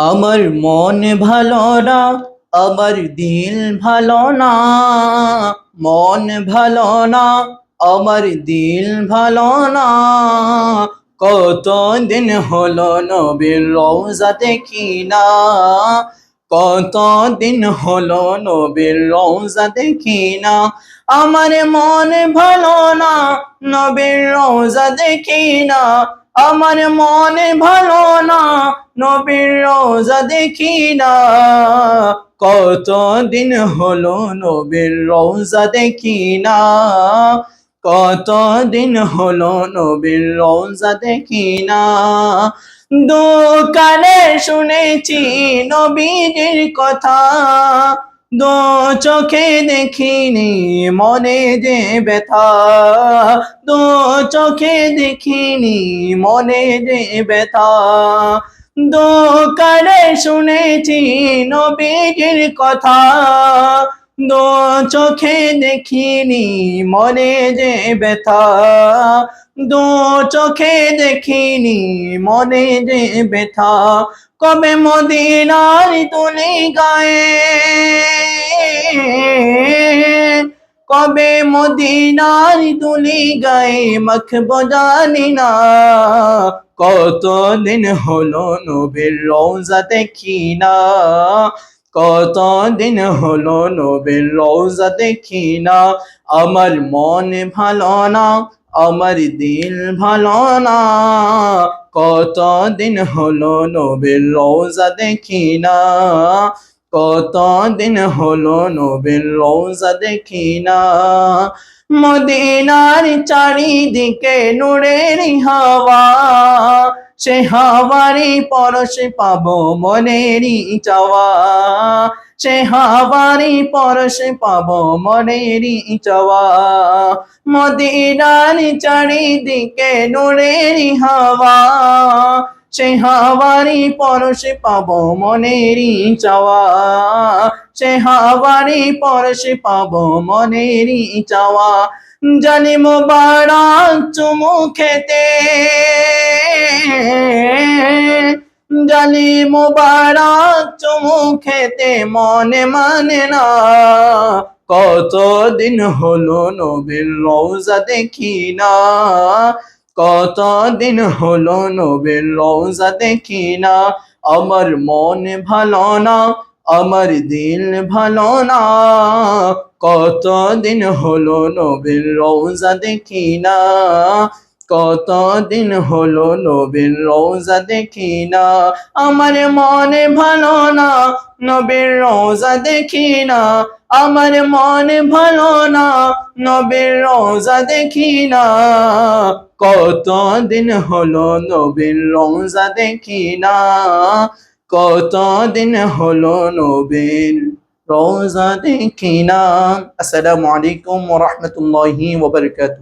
আমার মন ভালো না, আমার দিল ভালো না। মন ভালো না, আমার দিল ভালো না। কত দিন হলো নবীর রোজা দেখি না। কত দিন হলো নবীর রোজা দেখি না। আমার মন ভালো না, নবীর রোজা দেখি না। আমার মনে ভালো না, নবীর রোজা দেখি না। কত দিন হলো নবীর রোজা দেখি না। কত দিন হলো নবীর রোজা দেখি না। দোকানে শুনেছি নবীজির কথা। দো চোখে দেখিনি, মনে যে ব্যথা। দো চোখে দেখিনি, মনে যে ব্যথা। দোকানে শুনেছি নবীজির কথা। দো চোখে দেখিনি, মনে যে ব্যথা। দো চোখে দেখিনি, মনে যে ব্যথা। কবে মদিনার তুলি গায়ে? কবে মদিনার তুলি গায়ে? মাখব জানি না। কত দিন হলো নবীর রোজা দেখি না। কত দিন হলো নবীর রোজা দেখি না। আমার মন ভালো না। আমার দিল ভালো না। কত দিন হলো নবীর রোজা দেখি না। কত দিন হলো নবীর রোজা দেখি না। মদিনার চারিদিকে নূরের হাওয়া। সে হাওয়ারি পরশে পাবো মনেরই চাওয়া। সে হাওয়ারি পরশ পাবো মনেরই চাওয়া মদিনার চারিদিকে নূরের হাওয়া। সে হাওয়ারি পরশ পাবো মনেরই চাওয়া সে হাওয়ারি পরশ পাবো মনেরই চাওয়া জানি মোবারক চুমু খেতে। জানি মোবারক চুমু খেতে মনে মানে না। কত দিন হলো নবীর রোজা দেখি না। কত দিন হলো নবীর রোজা দেখি না। আমার মন ভালো না, আমার দিল ভালো না। কত দিন হলো নবীর রোজা দেখি না। কত দিন হলো নবীর রোজা দেখি না? আমার মনে ভালো না, নবীর রোজা দেখি না। আমার মনে ভালো না, নবীর রোজা দেখি না। কত দিন হলো নবীর রোজা দেখি না? কত দিন হলো নবীর রোজা দেখি না? আসসালামু আলাইকুম ওয়া রাহমাতুল্লাহি ওয়া বারাকাতুহু।